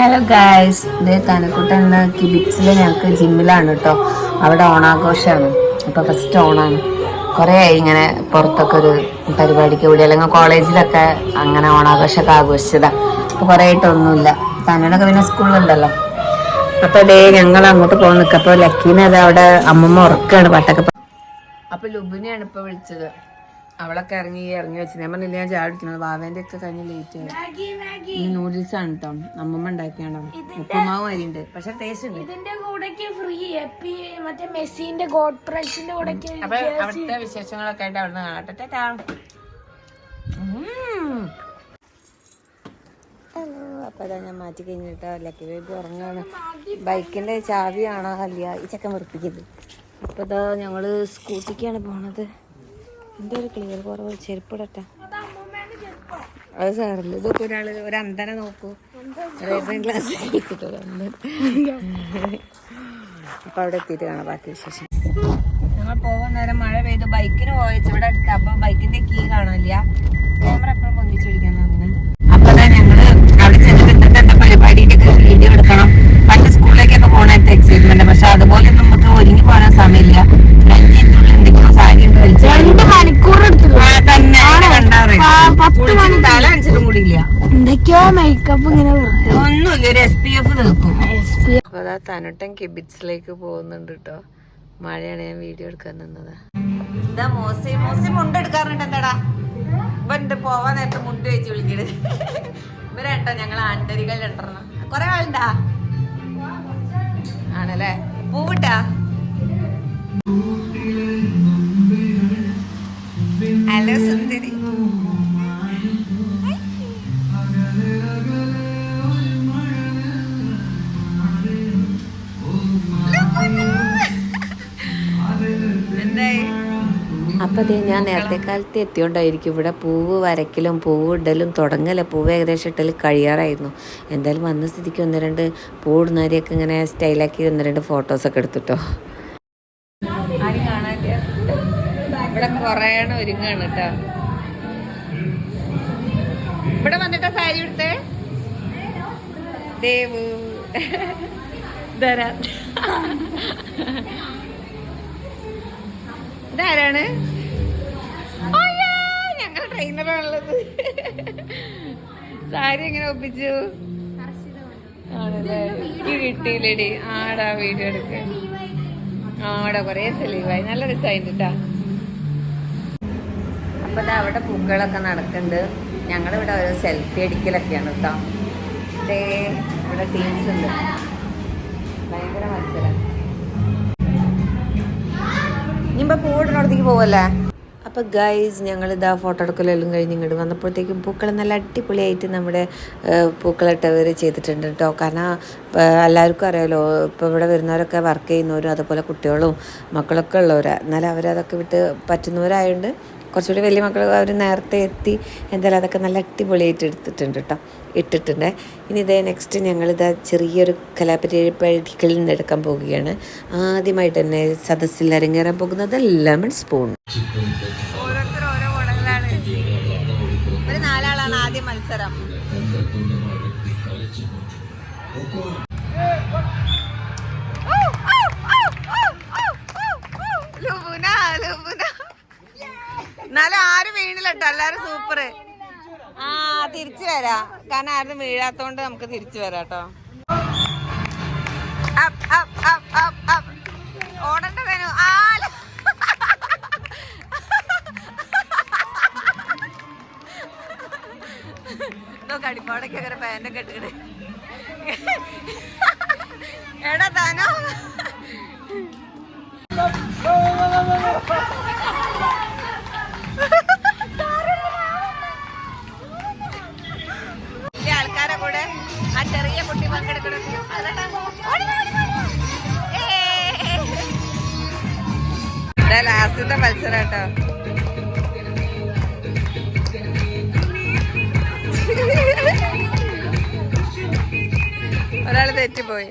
Hello guys ഇത് തനക്കുട്ട എന്ന കിബിക്സിൽ ഞങ്ങൾക്ക് ജിമ്മിലാണ് കേട്ടോ അവിടെ ഓണാഘോഷമാണ്. അപ്പോൾ ഫസ്റ്റ് ഓണാണ്. കുറേ ആയി ഇങ്ങനെ പുറത്തൊക്കെ ഒരു പരിപാടിക്ക് കൂടി അല്ലെങ്കിൽ കോളേജിലൊക്കെ അങ്ങനെ ഓണാഘോഷമൊക്കെ ആഘോഷിച്ചതാണ് അപ്പോൾ കുറേ ആയിട്ടൊന്നുമില്ല തന്നോടൊക്കെ പിന്നെ സ്കൂളിലുണ്ടല്ലോ അപ്പോൾ അതേ ഞങ്ങൾ അങ്ങോട്ട് പോകാൻ നിൽക്കുക അപ്പോൾ ലക്കീനെ അത് അവിടെ അമ്മമ്മ ഉറക്കാണ് പട്ടൊക്കെ അപ്പോൾ ലുബിനെയാണ് ഇപ്പോൾ വിളിച്ചത്. അവളൊക്കെ ഇറങ്ങി ഇറങ്ങി വെച്ച്. ഞാൻ പറഞ്ഞില്ല ഞാൻ ചായ വാവേന്റെ ഒക്കെ കഴിഞ്ഞ് ലേറ്റ് ആയി. നൂഡിൽസ് ആണ് കേട്ടോ അമ്മമ്മ ഉണ്ടാക്കിയാണോ. ഉപ്പുമാവ് അരിയുണ്ട്. പക്ഷെ ടേസ്റ്റ് ഉണ്ട്. ഇതിന്റെ കൂടെക്ക് ഫ്രീ എപ്പി മറ്റേ മെസ്സിന്റെ ഗോഡ് പ്രൈസിന്റെ അപ്പൊ അവിടുത്തെ വിശേഷങ്ങളൊക്കെ ആയിട്ട് അവിടുന്ന് കാണട്ടെ. ഹലോ അപ്പൊ അതാ ഞാൻ മാറ്റി കഴിഞ്ഞിട്ടോ ലക്കി ബേബി ഉറങ്ങാണ്. ബൈക്കിന്റെ ചാവിയാണോ അല്ല ഈ ചക്കൻ വെറുപ്പിക്കുന്നത് അപ്പൊ ഇതാ ഞങ്ങൾ സ്കൂട്ടിക്കാണ് പോണത്. എന്റെ ഒരു ക്ലിയർ കുറവ് ചെരുപ്പിടട്ടെ അത് സാറില്ല ഇതൊക്കെ ഒരാൾ ഒരു അന്തനെ നോക്കൂ. റേഡിയം ക്ലാസ് അന്തൻ അപ്പൊ അവിടെ എത്തിയിട്ട് ബാക്കി വിശേഷം. ഞങ്ങൾ പോകാൻ നേരം മഴ പെയ്ത്. ബൈക്കിന് പോയച്ച്. ഇവിടെ അടുത്ത് അപ്പൊ ബൈക്കിന്റെ കീ കാണില്ല ക്യാമറ എപ്പോഴും പൊന്തിച്ചു പിടിക്കാൻ പറഞ്ഞു അപ്പൊ ദാ ഞങ്ങൾ അവിടെ ചെന്നിട്ട് എന്താ പരിപാടിയുടെ ഒക്കെ വീഡിയോ എടുക്കണം. പണ്ട് സ്കൂളിലേക്കൊക്കെ പോകണായിട്ട് എക്സൈറ്റ്മെന്റ് പക്ഷെ അതുപോലെ നമുക്ക് ഒരുങ്ങി പോകാൻ സമയമില്ല. മേക്കപ്പ് ഇങ്ങനെ ഒന്നുമില്ല ഒരു എസ് പി എഫ് നിൽക്കും അപ്പൊ അതാ തനുട്ടൻ കിബിറ്റ്സിലേക്ക് പോകുന്നുണ്ട് കേട്ടോ മഴയാണ് ഞാൻ വീഡിയോ എടുക്കാൻ നിന്നത്. ഇതാ മോസി മോസി മുണ്ട് എടുക്കാറുണ്ട് എന്താടാ? ഇപ്പൊ ഉണ്ട് പോവാൻ നേരത്തെ മുണ്ട് വെച്ച് വിളിക്കണ്. ഇവരട്ടോ ഞങ്ങൾ ആണ്ടരികൾ രണ്ടെണ്ണം കൊറേ ആളുണ്ടാ? ആണല്ലേ? പൂവിട്ടാ? ഹലോ സുന്ദരി. അപ്പം ഞാൻ നേരത്തെ കാലത്ത് എത്തിയോണ്ടായിരിക്കും. ഇവിടെ പൂവ് വരയ്ക്കലും പൂവ് ഇടലും തുടങ്ങല. പൂവ് ഏകദേശം ഇട്ടൽ കഴിയാറായിരുന്നു. എന്തായാലും വന്ന സ്ഥിതിക്ക് ഒന്ന് രണ്ട് പൂ ഇടുന്നവരെയൊക്കെ ഇങ്ങനെ സ്റ്റൈലാക്കി ഒന്ന് രണ്ട് ഫോട്ടോസൊക്കെ എടുത്തിട്ടോ. ഇവിടെ കുറേ ഒരുങ്ങാണ് കേട്ടോ ഇവിടെ വന്നിട്ടാ സാരി എടുത്തേ ദേവു. ഇതാരാണ്? ട്രെയിനറാണുള്ളത് സാരി എങ്ങനെ ഒപ്പിച്ചു? ആണല്ലേ? എനിക്ക് ആടാ വീഡിയോ എടുക്ക. ആടാ കൊറേ സെലീവായി നല്ല രസമായിട്ട് കേട്ടാ അപ്പൊ അവിടെ പൂക്കളൊക്കെ നടക്കുന്നുണ്ട് ഞങ്ങളിവിടെ ഓരോ സെൽഫി അടിക്കലൊക്കെയാണ് കേട്ടോ ഇതേ ഇവിടെ ടീംസ് ഉണ്ട്. ഭയങ്കര മത്സരം. ഇനിയിപ്പോ പൂവിടുന്നിടത്തേക്ക് പോവല്ലേ? അപ്പോൾ ഗൈസ് ഞങ്ങളിതാ ഫോട്ടോ എടുക്കലെല്ലാം കഴിഞ്ഞ് ഇങ്ങോട്ട് വന്നപ്പോഴത്തേക്കും പൂക്കൾ നല്ല അടിപൊളിയായിട്ട് നമ്മുടെ പൂക്കളിട്ടവർ ചെയ്തിട്ടുണ്ട് കേട്ടോ കാരണം എല്ലാവർക്കും അറിയാമല്ലോ ഇപ്പോൾ ഇവിടെ വരുന്നവരൊക്കെ വർക്ക് ചെയ്യുന്നവരും അതുപോലെ കുട്ടികളും മക്കളൊക്കെ ഉള്ളവരാണ് എന്നാലും അവരതൊക്കെ വിട്ട് പറ്റുന്നവരായതുകൊണ്ട് കുറച്ചുകൂടി വലിയ മക്കൾ അവർ നേരത്തെ എത്തി. എന്തായാലും അതൊക്കെ നല്ല അടിപൊളിയായിട്ട് എടുത്തിട്ടുണ്ട് കേട്ടോ ഇട്ടിട്ടുണ്ട്. ഇനി ഇതേ നെക്സ്റ്റ് ഞങ്ങളിതാ ചെറിയൊരു കലാപരിപാടികളിൽ നിന്ന് എടുക്കാൻ പോവുകയാണ്. ആദ്യമായിട്ട് തന്നെ സദസ്സിൽ അരങ്ങേറാൻ പോകുന്നത് ലെമൺ സ്പൂൺ. ഓരോരുത്തർ ഓരോ നാലാളാണ് ആദ്യം മത്സരം. എന്നാലും ആരും വീണില്ല കേട്ടോ. എല്ലാരും സൂപ്പർ തിരിച്ചു വരാം. കാരണം ആരും വീഴാത്തോണ്ട് നമുക്ക് തിരിച്ചു വരാം കേട്ടോ. ഓടണ്ട വേനു അടിപ്പാടൊക്കെ അങ്ങനെ പാന്റൊക്കെ ഇട്ടിട്ട്. ലാസ്റ്റത്തെ മത്സരം കേട്ടോ ഒരാൾ തെറ്റിപ്പോയി.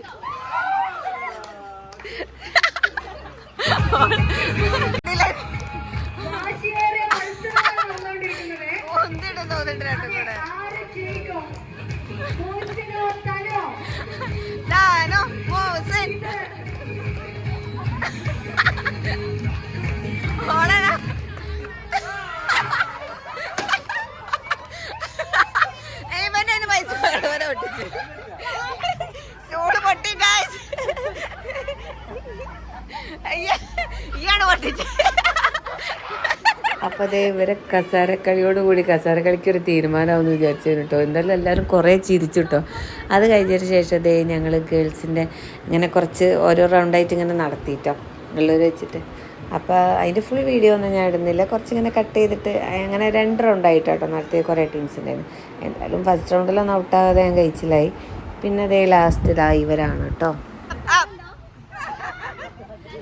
അപ്പോൾ അതേ ഇവരെ കസാരക്കളിയോട് കൂടി കസാരക്കളിക്ക് ഒരു തീരുമാനമാണെന്ന് വിചാരിച്ചു കേട്ടോ എന്തായാലും എല്ലാവരും കുറേ ചിരിച്ചു കേട്ടോ അത് കഴിഞ്ഞതിന് ശേഷം അതേ ഞങ്ങൾ ഗേൾസിന്റെ ഇങ്ങനെ കുറച്ച് ഓരോ റൗണ്ടായിട്ട് ഇങ്ങനെ നടത്തിയിട്ടോ ഉള്ളവർ വെച്ചിട്ട്. അപ്പോൾ അതിന്റെ ഫുൾ വീഡിയോ ഒന്നും ഞാൻ ഇടുന്നില്ല. കുറച്ചിങ്ങനെ കട്ട് ചെയ്തിട്ട് അങ്ങനെ രണ്ട് റൗണ്ടായിട്ട് കേട്ടോ നടത്തിയ കുറേ ടീംസ് ഉണ്ടായിരുന്നു എന്തായാലും ഫസ്റ്റ് റൗണ്ടിലൊന്നും ഔട്ടാകാതെ ഞാൻ കഴിച്ചില്ലായി. പിന്നെ അതേ ലാസ്റ്റ് ഇതാ ഇവരാണ് കേട്ടോ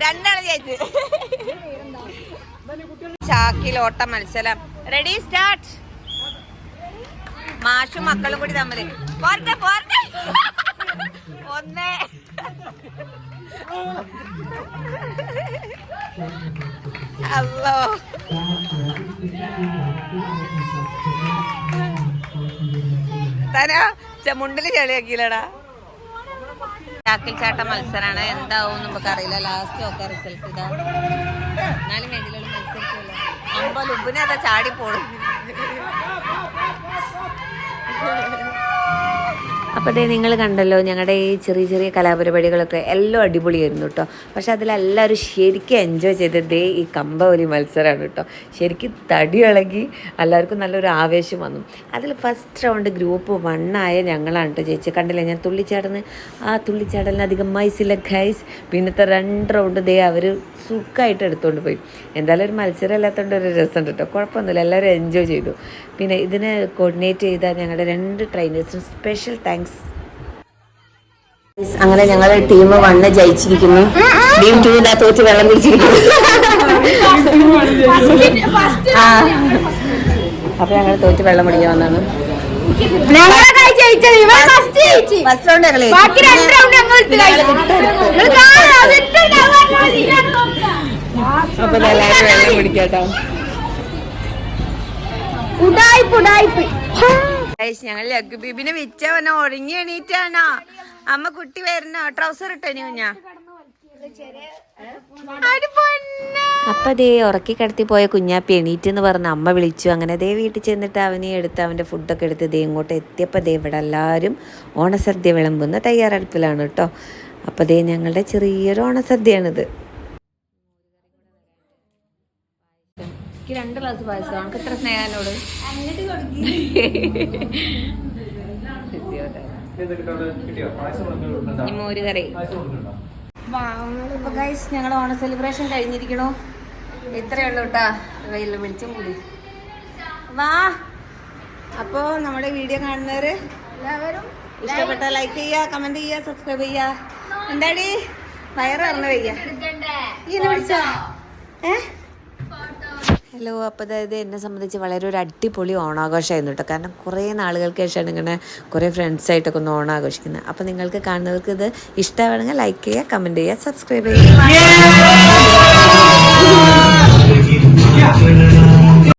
രണ്ടാണ് ചേച്ചി ചാക്കിൽ ഓട്ട മത്സരം. റെഡി സ്റ്റാർട്ട് മാഷും മക്കളും കൂടി തമ്മിൽ പോരട്ടെ ഒന്ന്. അല്ലോ തനാ മുണ്ടിൽ ചെളിയാക്കിയില്ലടാ. ചാക്കിൽ ചാട്ട മത്സരമാണ് എന്താവും നമുക്ക് അറിയില്ല ലാസ്റ്റ് ഒക്കെ റിസൾട്ട് ഇതാ എന്നാലും ലുബിനെ ചാടി പോടും അപ്പോൾ അതേ നിങ്ങൾ കണ്ടല്ലോ ഞങ്ങളുടെ ഈ ചെറിയ ചെറിയ കലാപരിപാടികളൊക്കെ എല്ലാം അടിപൊളിയായിരുന്നു കേട്ടോ. പക്ഷെ അതിലെല്ലാവരും ശരിക്കും എൻജോയ് ചെയ്തത് ദേ ഈ കമ്പവലി മത്സരമാണ് കേട്ടോ. ശരിക്കും തടി ഇളകി എല്ലാവർക്കും നല്ലൊരു ആവേശം വന്നു. അതിൽ ഫസ്റ്റ് റൗണ്ട് ഗ്രൂപ്പ് വണ്ണായ ഞങ്ങളാണ് കേട്ടോ ചേച്ചി കണ്ടില്ലേ ഞാൻ തുള്ളിച്ചാടന്ന് ആ തുള്ളിച്ചാടലിന് അധികം മൈസില്ല ഗൈസ് പിന്നത്തെ രണ്ട് റൗണ്ട് ദേ അവർ സുഖമായിട്ട് എടുത്തുകൊണ്ട് പോയി. എന്തായാലും ഒരു മത്സരം അല്ലാത്തതുകൊണ്ട് ഒരു രസമുണ്ട് കേട്ടോ കുഴപ്പമൊന്നുമില്ല എല്ലാവരും എൻജോയ് ചെയ്തു. പിന്നെ ഇതിനെ കോർഡിനേറ്റ് ചെയ്ത ഞങ്ങളുടെ രണ്ട് ട്രെയിനേഴ്സിന് സ്പെഷ്യൽ താങ്ക്സ് അങ്ങനെ ഞങ്ങൾ ടീം വണ്ണ് ജയിച്ചിരിക്കുന്നു. ടീം ടു തോറ്റ് വെള്ളം കുടിച്ചിരിക്കുന്നു. ആ. അപ്പൊ ഞങ്ങൾ തോറ്റ് വെള്ളം പിടിക്കാൻ വന്നാണ്. ഫസ്റ്റ് റൗണ്ട് ഞങ്ങൾ അപ്പൊ എല്ലാവരും വെള്ളം കുടിക്കാട്ടോ. ഗൈസ്, ഞങ്ങൾ ലഗ് ബീബിനെ വിറ്റവനോ ഒഴുങ്ങി എണീറ്റാണോ? അമ്മ കുട്ടി വരണോ ട്രൗസർ ഇട്ടനി കുഞ്ഞാ? അപ്പൊ ദേ ഉറക്കി കിടത്തി പോയ കുഞ്ഞാപ്പി എണീറ്റ് എന്ന് പറഞ്ഞ അമ്മ വിളിച്ചു. അങ്ങനെ ദേ വീട്ടിൽ ചെന്നിട്ട് അവനെ എടുത്ത് അവന്റെ ഫുഡൊക്കെ എടുത്ത് ദേ ഇങ്ങോട്ട് എത്തിയപ്പോൾ ദേ ഇവിടെ എല്ലാവരും ഓണസദ്യ വിളമ്പുന്ന തയ്യാറെടുപ്പിലാണ് കേട്ടോ. അപ്പൊ ദേ ഞങ്ങളുടെ ചെറിയൊരു ഓണസദ്യയാണിത്. രണ്ട് ഗ്ലാസ് പായസം. നമുക്ക് എത്ര സ്നേഹാനോട് മോര് കറി. ഇപ്പൊ ഗൈസ് ഞങ്ങൾ ഓണ സെലിബ്രേഷൻ കഴിഞ്ഞിരിക്കണോ. ഇത്രയേ ഉള്ളൂ കേട്ടാ വെയിൽ വെളിച്ചം കൂടി. വാ. അപ്പോ നമ്മുടെ വീഡിയോ കാണുന്നവര് എല്ലാവരും ഇഷ്ടപ്പെട്ട ലൈക്ക് ചെയ്യുക കമന്റ് ചെയ്യുക സബ്സ്ക്രൈബ് ചെയ്യുക. എന്താടി? വയറ് ഇറങ്ങ വയ്യ. ഇങ്ങനെ വിളിച്ചോ ഏ? ഹലോ അപ്പോൾ അതായത് എന്നെ സംബന്ധിച്ച് വളരെ ഒരു അടിപൊളി ഓണാഘോഷമായിരുന്നു കേട്ടോ. കാരണം കുറേ നാളുകൾക്ക് ശേഷമാണ് ഇങ്ങനെ കുറേ ഫ്രണ്ട്സായിട്ടൊക്കെ ഒന്ന് ഓണാഘോഷിക്കുന്നത്. അപ്പോൾ നിങ്ങൾക്ക് കാണുന്നവർക്ക് ഇത് ഇഷ്ടമാണെങ്കിൽ ലൈക്ക് ചെയ്യുക കമന്റ് ചെയ്യുക സബ്സ്ക്രൈബ് ചെയ്യുക.